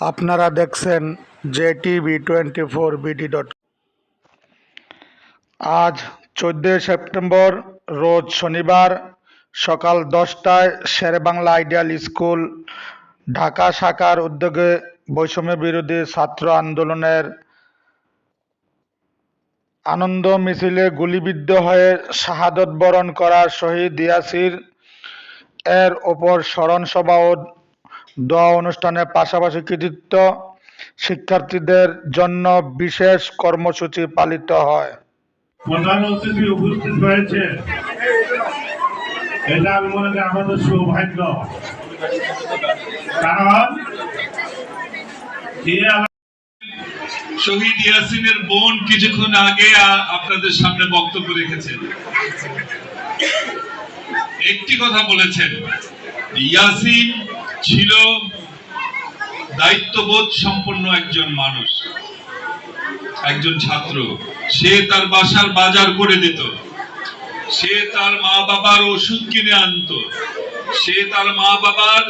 আপনারা দেখছেন J TV twenty four BD dot আজ চোদ্দোই সেপ্টেম্বর, রোজ শনিবার, সকাল দশটায় শেরেবাংলা আইডিয়াল স্কুল, ঢাকা শাখার উদ্যোগে বৈষম্য বিরোধী ছাত্র আন্দোলনের আনন্দ মিছিলে গুলিবিদ্ধ হয়ে শাহাদত বরণ করা শহীদ ইয়াসির এর ওপর স্মরণ সভা ও দোয়া অনুষ্ঠানের পাশাপাশি কৃতিত্ব শিক্ষার্থীদের জন্য বিশেষ কর্মসূচি পালিত হয়। প্রধান অতিথি উপস্থিত হয়েছে এটা আমি মনে করি আমাদের সৌভাগ্য। কারণ শহীদ ইয়াসিনের বোন কিছুক্ষণ আগে আপনাদের সামনে বক্তব্য রেখেছেন। একটি কথা বলেছেন, ইয়াসিন ছিল দায়িত্ববোধ সম্পন্ন একজন মানুষ, একজন ছাত্র। সে তার বাসার বাজার করে দিত। সে তার মা বাবার ওষুধ কিনে আনতো। সে তার মা বাবার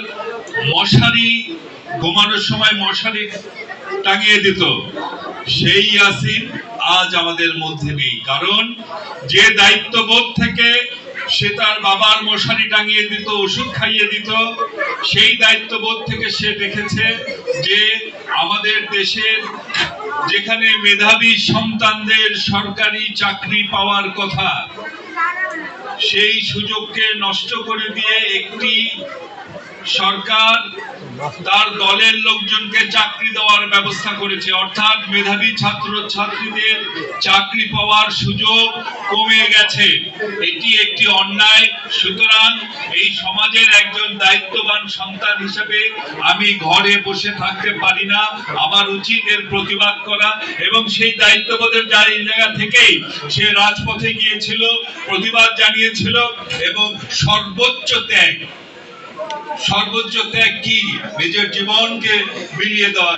মশারি ঘুমানোর সময় মশারি টাঙিয়ে দিত। সেই ইয়াসিন আজ আমাদের মধ্যে নেই। কারণ যে দায়িত্ববোধ থেকে সে তার বাবার মশারি টাঙিয়ে দিত, ওষুধ খাইয়ে দিত। সেই দায়িত্ববোধ থেকে সে দেখেছে যে আমাদের দেশের যেখানে মেধাবী সন্তানদের সরকারি চাকরি পাওয়ার কথা, সেই সুযোগকে নষ্ট করে দিয়ে একটি সরকার তার দলের লোকজনকে চাকরি দেওয়ার ব্যবস্থা করেছে। অর্থাৎ মেধাবী ছাত্র ছাত্রীদের চাকরি পাওয়ার সুযোগ কমে গেছে। এটি একটি অন্যায়। সুতরাং এই সমাজের একজন দায়িত্ববান সন্তান হিসেবে আমি ঘরে বসে থাকতে পারি না। আমার উচিত এর প্রতিবাদ করা এবং সেই দায়িত্ববোধের জায়গা থেকেই সে রাজপথে গিয়েছিল, প্রতিবাদ জানিয়েছিল এবং সর্বোচ্চ ত্যাগ সর্বোচ্চ ত্যাগ কি? নিজের জীবনকে বিলিয়ে দেওয়া